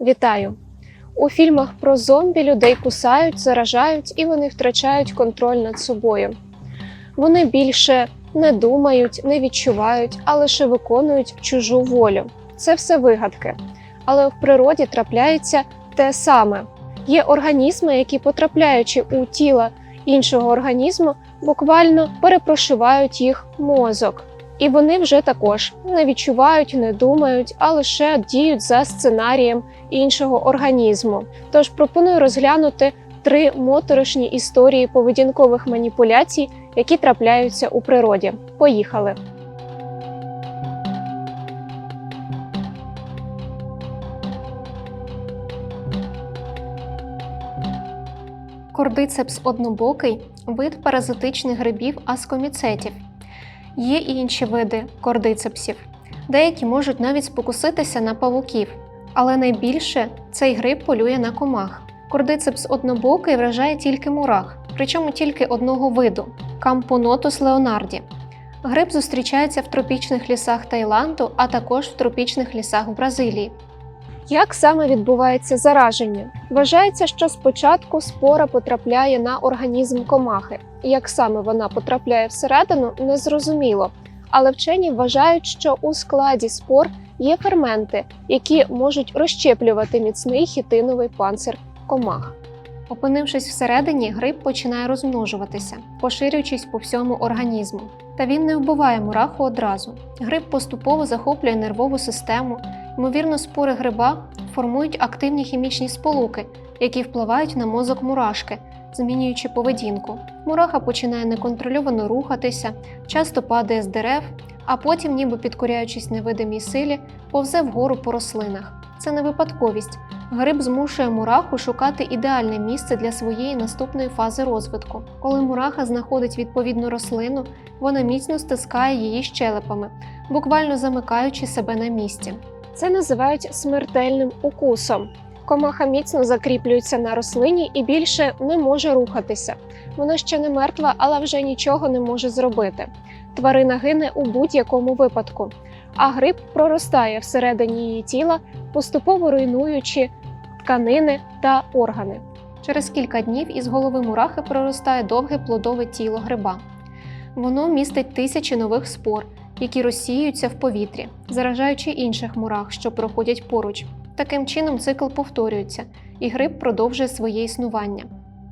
Вітаю! У фільмах про зомбі людей кусають, заражають і вони втрачають контроль над собою. Вони більше не думають, не відчувають, а лише виконують чужу волю. Це все вигадки. Але в природі трапляється те саме. Є організми, які, потрапляючи у тіло іншого організму, буквально перепрошивають їх мозок. І вони вже також не відчувають, не думають, а лише діють за сценарієм іншого організму. Тож пропоную розглянути три моторошні історії поведінкових маніпуляцій, які трапляються у природі. Поїхали! Кордицепс однобокий вид паразитичних грибів аскоміцетів. Є і інші види кордицепсів. Деякі можуть навіть спокуситися на павуків, але найбільше цей гриб полює на комах. Кордицепс однобокий вражає тільки мурах, причому тільки одного виду Кампонотус леонарді. Гриб зустрічається в тропічних лісах Таїланду, а також в тропічних лісах в Бразилії. Як саме відбувається зараження? Вважається, що спочатку спора потрапляє на організм комахи. Як саме вона потрапляє всередину, незрозуміло. Але вчені вважають, що у складі спор є ферменти, які можуть розщеплювати міцний хітиновий панцир комах. Опинившись всередині, гриб починає розмножуватися, поширюючись по всьому організму. Та він не вбиває мураху одразу. Гриб поступово захоплює нервову систему. Ймовірно, спори гриба формують активні хімічні сполуки, які впливають на мозок мурашки, змінюючи поведінку. Мураха починає неконтрольовано рухатися, часто падає з дерев, а потім, ніби підкоряючись невидимій силі, повзе вгору по рослинах. Це не випадковість. Гриб змушує мураху шукати ідеальне місце для своєї наступної фази розвитку. Коли мураха знаходить відповідну рослину, вона міцно стискає її щелепами, буквально замикаючи себе на місці. Це називають смертельним укусом. Комаха міцно закріплюється на рослині і більше не може рухатися. Вона ще не мертва, але вже нічого не може зробити. Тварина гине у будь-якому випадку, а гриб проростає всередині її тіла, поступово руйнуючи тканини та органи. Через кілька днів із голови мурахи проростає довге плодове тіло гриба. Воно містить тисячі нових спор, які розсіюються в повітрі, заражаючи інших мурах, що проходять поруч. Таким чином цикл повторюється, і гриб продовжує своє існування.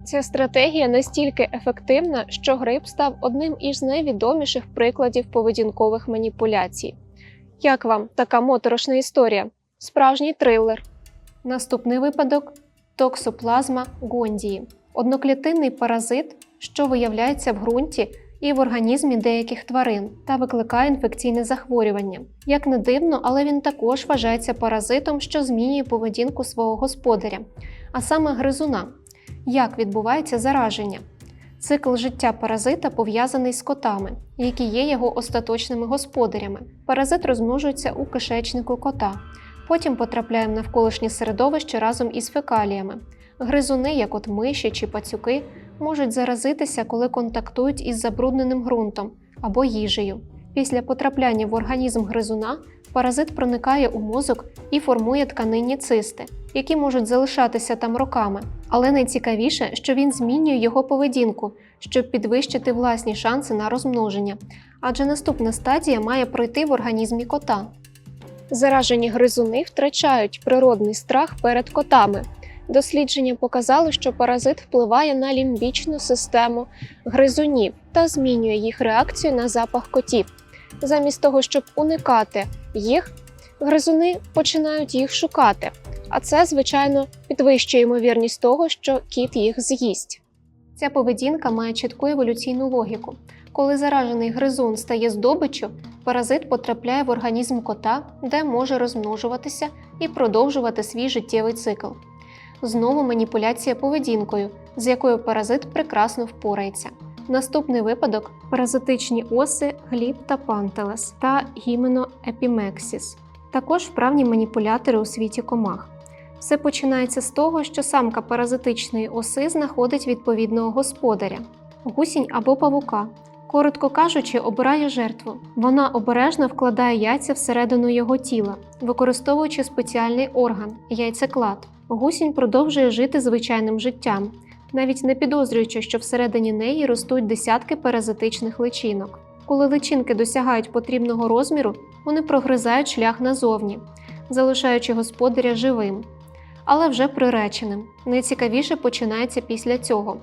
Ця стратегія настільки ефективна, що гриб став одним із найвідоміших прикладів поведінкових маніпуляцій. Як вам така моторошна історія? Справжній трилер. Наступний випадок токсоплазма гондії одноклітинний паразит, що виявляється в ґрунті і в організмі деяких тварин та викликає інфекційне захворювання. Як не дивно, але він також вважається паразитом, що змінює поведінку свого господаря, а саме гризуна. Як відбувається зараження? Цикл життя паразита пов'язаний з котами, які є його остаточними господарями. Паразит розмножується у кишечнику кота, потім потрапляє в навколишнє середовище разом із фекаліями. Гризуни, як от миші чи пацюки, можуть заразитися, коли контактують із забрудненим ґрунтом або їжею. Після потрапляння в організм гризуна паразит проникає у мозок і формує тканинні цисти, які можуть залишатися там роками. Але найцікавіше, що він змінює його поведінку, щоб підвищити власні шанси на розмноження, адже наступна стадія має пройти в організмі кота. Заражені гризуни втрачають природний страх перед котами. Дослідження показали, що паразит впливає на лімбічну систему гризунів та змінює їх реакцію на запах котів. Замість того, щоб уникати їх, гризуни починають їх шукати. А це, звичайно, підвищує ймовірність того, що кіт їх з'їсть. Ця поведінка має чітку еволюційну логіку. Коли заражений гризун стає здобиччю, паразит потрапляє в організм кота, де може розмножуватися і продовжувати свій життєвий цикл. Знову маніпуляція поведінкою, з якою паразит прекрасно впорається. Наступний випадок паразитичні оси гліб та пантелес та гіменоепімексіс. Також вправні маніпулятори у світі комах. Все починається з того, що самка паразитичної оси знаходить відповідного господаря гусінь або павука, Коротко кажучи, обирає жертву. Вона обережно вкладає яйця всередину його тіла, використовуючи спеціальний орган яйцеклад. Гусінь продовжує жити звичайним життям, навіть не підозрюючи, що всередині неї ростуть десятки паразитичних личинок. Коли личинки досягають потрібного розміру, вони прогризають шлях назовні, залишаючи господаря живим, але вже приреченим. Найцікавіше починається після цього.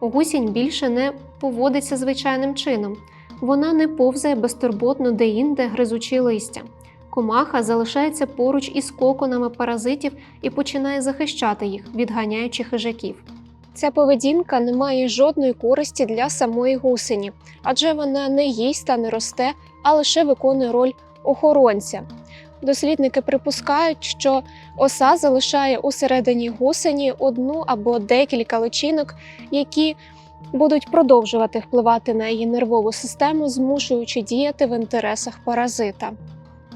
Гусінь більше не поводиться звичайним чином. Вона не повзає безтурботно де-інде гризучи листя. Комаха залишається поруч із коконами паразитів і починає захищати їх, відганяючи хижаків. Ця поведінка не має жодної користі для самої гусені, адже вона не їсть та не росте, а лише виконує роль охоронця. Дослідники припускають, що оса залишає усередині гусені одну або декілька личинок, які будуть продовжувати впливати на її нервову систему, змушуючи діяти в інтересах паразита.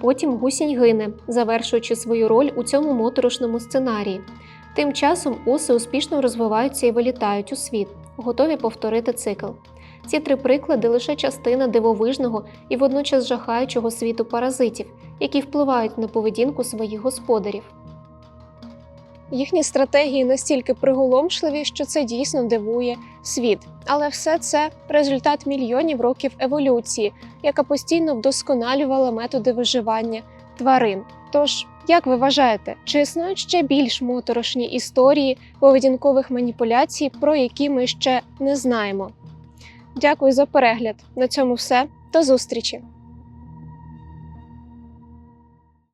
Потім гусінь гине, завершуючи свою роль у цьому моторошному сценарії. Тим часом оси успішно розвиваються і вилітають у світ, готові повторити цикл. Ці три приклади лише частина дивовижного і водночас жахаючого світу паразитів, які впливають на поведінку своїх господарів. Їхні стратегії настільки приголомшливі, що це дійсно дивує світ. Але все це результат мільйонів років еволюції, яка постійно вдосконалювала методи виживання тварин. Тож, як ви вважаєте, чи існують ще більш моторошні історії поведінкових маніпуляцій, про які ми ще не знаємо? Дякую за перегляд. На цьому все. До зустрічі!